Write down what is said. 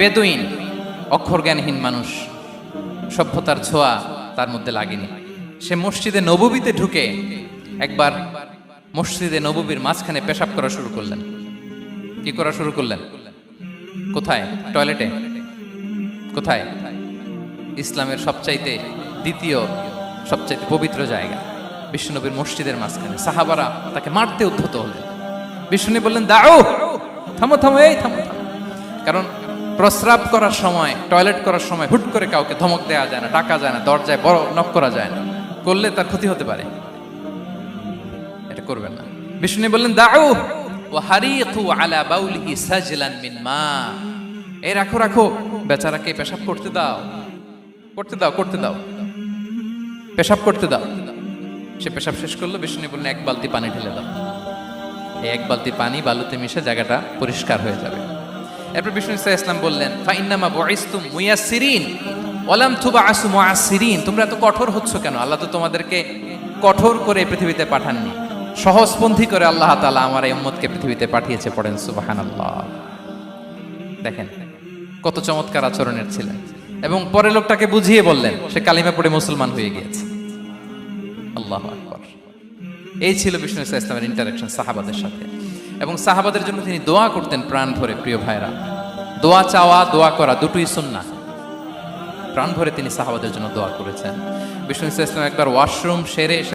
বেদুইন অক্ষর জ্ঞানহীন মানুষ। সভ্যতার ছোঁয়া তার মধ্যে লাগেনি। সে মসজিদে নববীতে ঢুকে একবার মসজিদে নববীর মাঝখানে পেশাব করা শুরু করলেন। কি করা শুরু করলেন? কোথায়? টয়লেটে? কোথায়? ইসলামের সবচাইতে দ্বিতীয়, সবচাইতে পবিত্র জায়গা বিষ্ণুনবীর মসজিদের মাঝখানে। সাহাবারা তাকে মারতে উদ্ধত হলেন। বিষ্ণু বললেন দাও থামো থামো, এই থামো থামো। কারণ প্রস্রাব করার সময়, টয়লেট করার সময় হুট করে কাউকে ধমক দেওয়া যায় না, ডাকা যায় না, দরজায় বড় নক করা যায় না। করলে তার ক্ষতি হতে পারে। এটা করবেন না। বিষ্ণু বললেন দাও ও হারিকু আলা বাউলিহি সাজলান মিন মা। এই রাখো রাখো। বেচারাকে পেশাব করতে দাও। করতে দাও করতে দাও। পেশাব করতে দাও। সে পেশাব শেষ করল, বিষ্ণু বললেন, এক বালতি পানি ঢেলে দাও। এই এক বালতি পানি বালুতে মিশে জায়গাটা পরিষ্কার হয়ে যাবে। এরপর বিষ্ণু ইসা ইসলাম বললেন, ফাইন্নামা বয়স্তুম মুয়াসিরিন ওলাম থুবা আসু মুয়াসিরিন তোমরা এত কঠোর হচ্ছ কেন? আল্লাহ তো তোমাদেরকে কঠোর করে পৃথিবীতে পাঠাননি। সহজপন্থী করে আল্লাহ তাআলা আমার এই উম্মতকে পৃথিবীতে পাঠিয়েছে পড়েন, সুবহানাল্লাহ। দেখেন, কত চমৎকার আচরণের ছিলেন এবং পরে লোকটাকে বুঝিয়ে বললেন, সে কালিমা পড়ে মুসলমান হয়ে গিয়েছে। আল্লাহ আকবর। এই ছিল বিষ্ণু ইসা ইসলামের ইন্টারাকশন সাহাবাদের সাথে। এবং সাহাবাদের জন্য তিনি দোয়া করতেন প্রাণ ভরে, প্রিয় ভাইরা দোয়া চাওয়া, দোয়া করা দুটোই সুন্না প্রাণ ভরে তিনি সাহাবাদের জন্য দোয়া করেছেন। বিষ্ণু ইসা ইসলাম একবার ওয়াশরুম সেরে